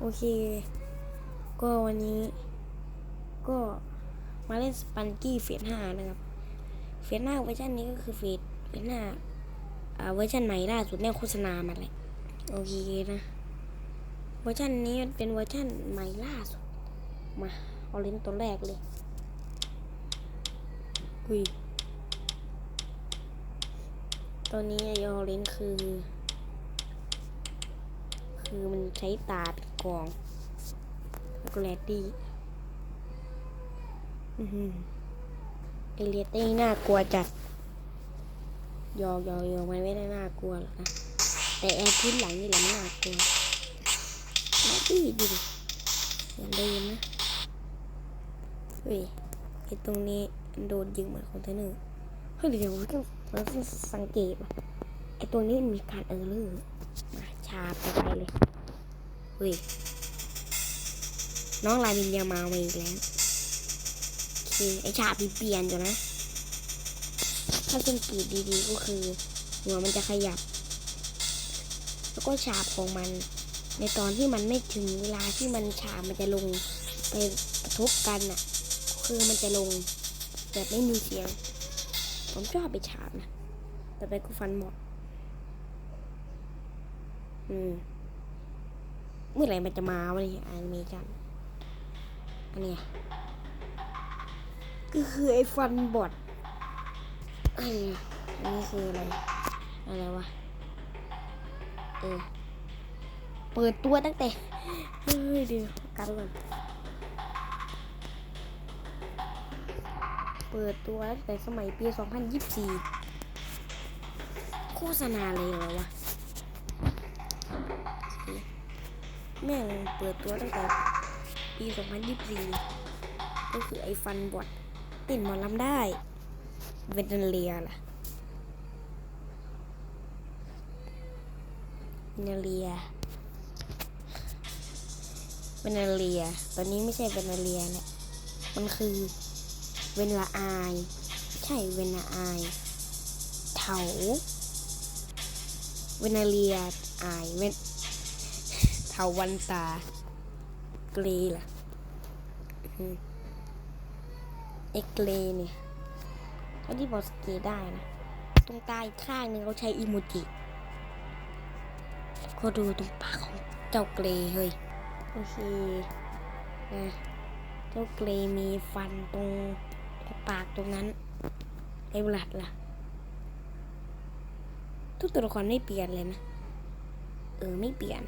โอเค ก็วันนี้ ก็มาเล่นสปันกี้เฟสห้านะครับ เฟสห้าเวอร์ชันนี้ก็คือเฟสเฟสห้าเวอร์ชันใหม่ล่าสุดเนี่ยโฆษณามาเลยโอเคนะเวอร์ชันนี้เป็นเวอร์ชันใหม่ล่าสุด มาเอาเล่นตัวแรกเลยอุ้ยตัวนี้ไอออเรนคือ คือมันใช้ตาเป็นกรองแล้วก็แรดดี้อือหือเอเลียตี้น่ากลัวจัดยอกยอกยอกมันไม่ได้น่ากลัวหรอกนะแต่แอร์พื้นหลังนี่แหละมันน่ากลัวแรดดี้ดูดิอย่าลืมนะเฮ้ยไอตรงนี้โดนยิงเหมือนคอนเทนเนอร์เฮ้ยเดี๋ยวเราต้องต้องสังเกตว่ะไอตัวนี้มีการเออร์เลอร์าชาไปไปเลยเฮ้ยน้องลายมินยามามาอีกแล้วโอเคไอชาปีเปลี่ยนอยู่นะ ถ้าสังเกตดีๆก็คือ หัวมันจะขยับ แล้วก็ฉาบของมัน ในตอนที่มันไม่ถึงเวลาที่มันฉาบมันจะลงไปกระทบกันน่ะ คือมันจะลงแบบไม่มีเสียง ผมชอบไปฉาบนะ แต่ไปก็ฟันหมด อืมเมื่อไหร่มันจะมาวะนี่แอนิเมชันอันนี้ก็คือไอ้ฟันบอดอันนี้คืออะไร อะไรวะ เออ เปิดตัวตั้งแต่เฮ้ยเดี๋ยวกลับไปก่อนเปิดตัวตั้งแต่สมัยปี 2024 โฆษณาเลยเหรอวะ แม่งเปิดตัวตั้งแต่ปี 2024 ก็คือไอ้ฟันบอดติดหมอลำได้เวนเลียล่ะเวนเลียเวนเลีย ตอนนี้ไม่ใช่เวนเลียแหละมันคือเวนลาอาย ใช่เวนลาอายเถาเวนเลียอายเวน เทาวันตาเกรล่ะอืมไอเกรเนี่ยเขาที่บอกสเกได้นะ ตรงตาอีกข้างหนึงเขาใช้อีโมจิก็ดูตรงปากของเจ้าเกรเฮ้ยโอเคนะเจ้าเกรมีฟันตรงปากตรงนั้นไอ้บลัดล่ะ ทุกตัวละครไม่เปลี่ยนเลยนะ เออ ไม่เปลี่ยน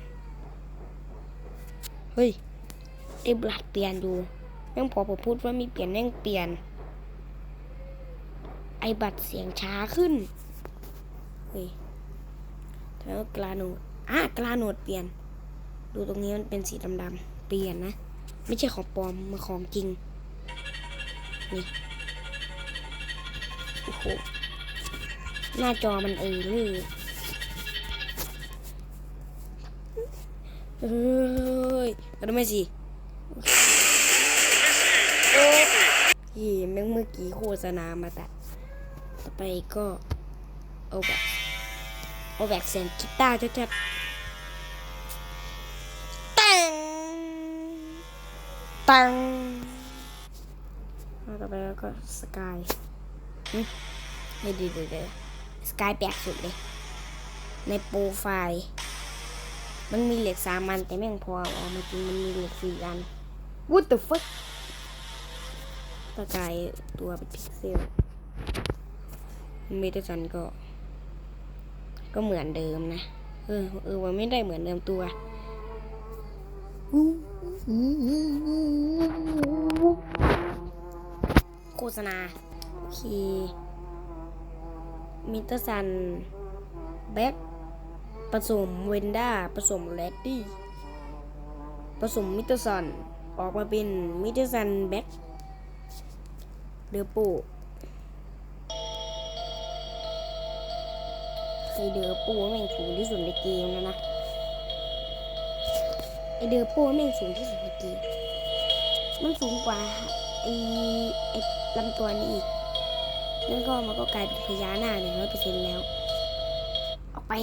ฮ้ยไอ้บลัดเปลี่ยนดูยังพอผมพูดว่ามีเปลี่ยนยังเปลี่ยน ไอ้บัตรเสียงช้าขึ้นเฮ้ยแล้วกลาโนดอะกลาโนดเปลี่ยน ดูตรงนี้มันเป็นสีดำๆเปลี่ยนนะ ไม่ใช่ของปลอมมาของจริง นี่ โอ้โห หน้าจอมันเออเลย เอ้ยก็ได้ไหมสิยี่แม่งเมื่อกี้โฆษณามาแต่ต่อไปก็เอแบบเอแบบเสียงกีตาร์ชัดๆตังตังแล้วต่อไปก็สกายให้ดีเดี๋ยสกายแปลกสุดเลย ในโปรไฟล์ มันมีเหล็กสามอันแต่แม่งพอออกมาจริงมันมีเหล็กสี่อัน What the fuck ตะกายตัวเป็นพิกเซลเมทัสันก็ ก็เหมือนเดิมนะ เออ เออมันไม่ได้เหมือนเดิมตัวโฆษณาโอเคมิเตอร์ซันแบ็ค ผสมเวนด้าผสมแรดดี้ผสมมิเตอร์ซันออกมาเป็นมิเตอร์ซันแบ็คเดือปูไอเดือปูแม่งสูงที่สุดในเกมแล้วนะไอเดือปูแม่งสูงที่สุดในเกมมันสูงกว่าไอไอลำตัวนี้อีกนั่นก็มันก็กลายเป็นพญานาคหนึ่งร้อยเปอร์เซ็นต์แล้ว ออกไป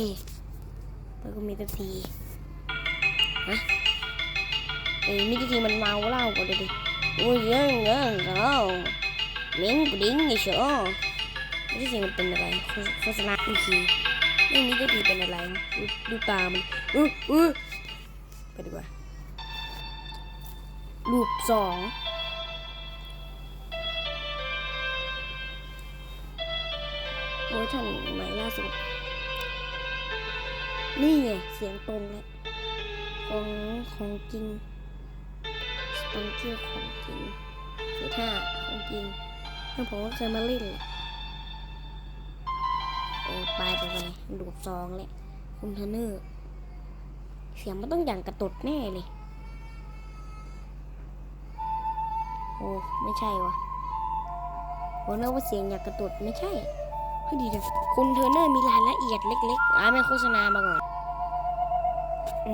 แล้วก็มีตัวทีฮะเอ้ยมิทีมันเมาเหล้าก่อนเลยดิโอ้ยเงี้ยังเยังเอาเม้งกูดิ้งไอ้เชียวมิทีมันเป็นอะไรโฆษณาอีกทีนี่มิทีเป็นอะไรดูตามันอื้ออื้อไปดีกว่ารูปสองเวอร์ชันใหม่ล่าสุด นี่ไงเสียงตรงเลยของของจริงสปังเกียของจริงเสียท่าของจริงแล้วผมก็เคยมาเล่นแหละเออไปไปไปดูซองแหละคุณเทนเนอร์เสียงมันต้องอย่างกระตุดแน่เลย โอ้ไม่ใช่วะผมนึกว่าเสียงอย่างกระตุดไม่ใช่เฮ้ยดีจังคุณเทอร์เนอร์มีรายละเอียดเล็กๆอ่าไม่โฆษณามาก่อน คุ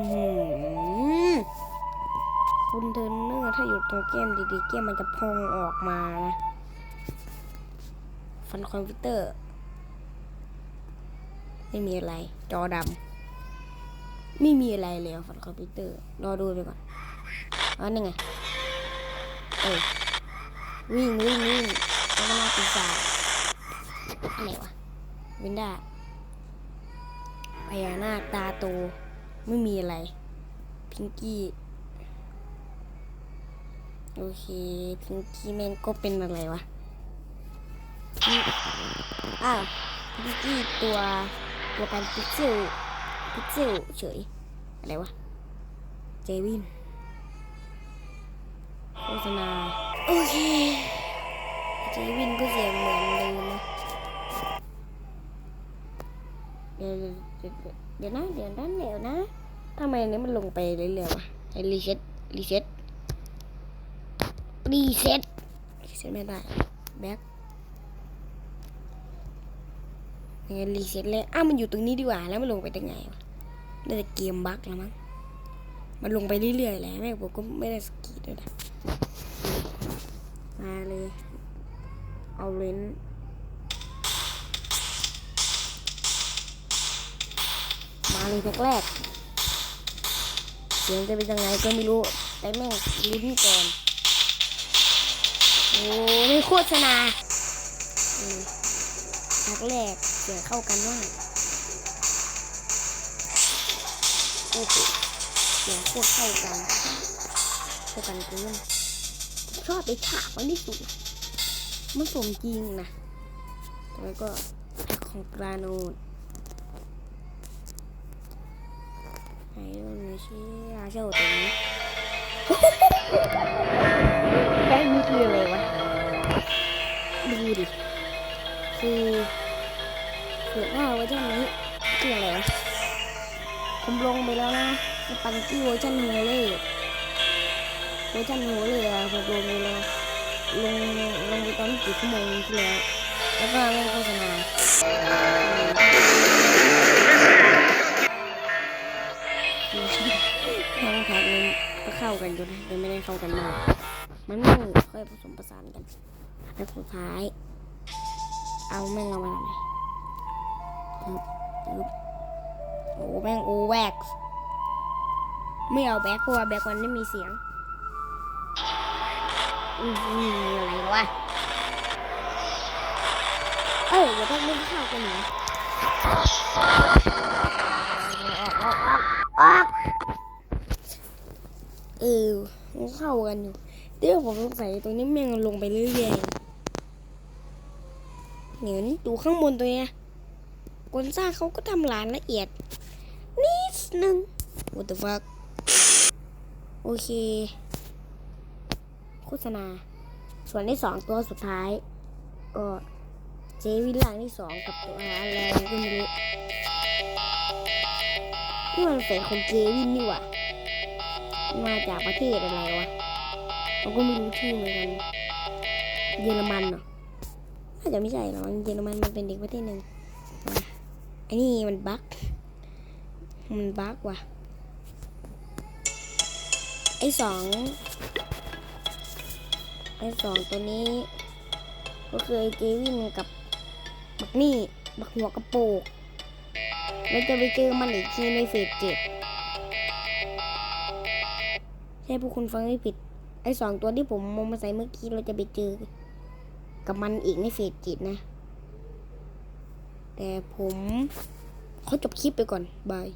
ณเทอร์เนอร์ถ้าอยู่ตรงเกมดีๆ เกมมันจะพองออกมานะฟันคอมพิวเตอร์ ไม่มีอะไร จอดำไม่มีอะไรเลยฟันคอมพิวเตอร์ รอดูไปก่อนอ๋อนี่ไงเออวิ่งวิ่งวิ่งแล้วก็มาปีศาจอะไรวะวินด้าพญานาคตาโต ไม่มีอะไร พิงกี้ โอเค พิงกี้แมนก็เป็นอะไรวะ อ้าวพิงกี้ตัวตัวการพิกเซลพิกเซลเฉย อะไรวะ เจวินโฆษณา โอเค เจวินก็เสียงเหมือนเดิมนะเดี๋ยว เดี๋ยวนะ เดี๋ยวนะเดี๋ยวนะทำไมอันนี้มันลงไปเรื่อยๆวะไอรีเซ็ตรีเซ็ตรีเซ็ตรีเซ็ตไม่ได้แบ็คยังไงรีเซ็ตเลยอ้าวมันอยู่ตรงนี้ดีกว่าแล้วมันลงไปได้ไงวะน่าจะเกมบั๊กแล้วมั้งมันลงไปเรื่อยๆแหละแม่ผมก็ไม่ได้สกีด้วยนะมาเลยเอาเลนส์ มาเลยแรกๆเสียงจะเป็นยังไงก็ไม่รู้ แต่แม่งลุ้นก่อน โอ้ไม่โฆษณาอืมแรกเสียงเข้ากันว่ากโอ้โหเสียงโคตรเข้ากันเข้ากันเกินชอบไปฉากมันที่สุดมันสมจริงนะแล้วก็ของกราโนด ไหนดูหน่อยสิอาเจ้าตัวนี้แป้งนี่คืออะไรวะดูดิคือเกิดหน้าเวอร์ชันนี้คืออะไรวะผมลงไปแล้วนะปันที่เวอร์ชันโฮเล่เวอร์ชันโฮเล่อะผมลงไปแล้วลงลงไปตอนกี่ชั่วโมงที่แล้วแล้วก็เล่นโฆษณา ทางทางนี้ก็เข้ากันอยู่นะแต่ไม่ได้เข้ากันมาก มันไม่ค่อยผสมผสานกันแล้วสุดท้าย เอาแม่งเอามาทำไมโอ้แม่งโอแว็กซ์ไม่เอาแบ็คเพราะว่าแบ็คมันไม่มีเสียงอืออะไรวะเอ้ยเดี๋ยวพวกมึงเข้ากันหนิออกออกออกออก เออ มันเข้ากันอยู่เดี๋ยวผมสงสัยตรงนี้แม่งลงไปเรื่อยๆเหนียวนี่ดูข้างบนตัวเนี้ยคนสร้างเขาก็ทำรายละเอียด นิดนึง what the fuck โอเค โฆษณา ส่วนที่สองตัวสุดท้าย ก็เจวินหลังที่สองกับตัวอะไรก็ไม่รู้นี่มันเป็นคนเจวินนี่หว่า มาจากประเทศอะไรวะเราก็ไม่รู้ชื่อเหมือนกัน เยอรมันเหรอน่าจะไม่ใช่หรอกเยอรมันมันเป็นเด็กประเทศหนึ่งอันนี้มันบั๊กมันบั๊กว่ะ ไอ้สองไอ้สองตัวนี้ ก็คือไอ้เจวินกับบักนี่ บักหัวกระโปกแล้วจะไปเจอมันอีกทีในเฟสเจ็ด ให้ผู้คุณฟังไม่ผิด ไอ้สองตัวที่ผมมองมาใส่เมื่อกี้เราจะไปเจอ กับมันอีกในเฟสจิตนะ แต่ผมเขาจบคลิปไปก่อน บาย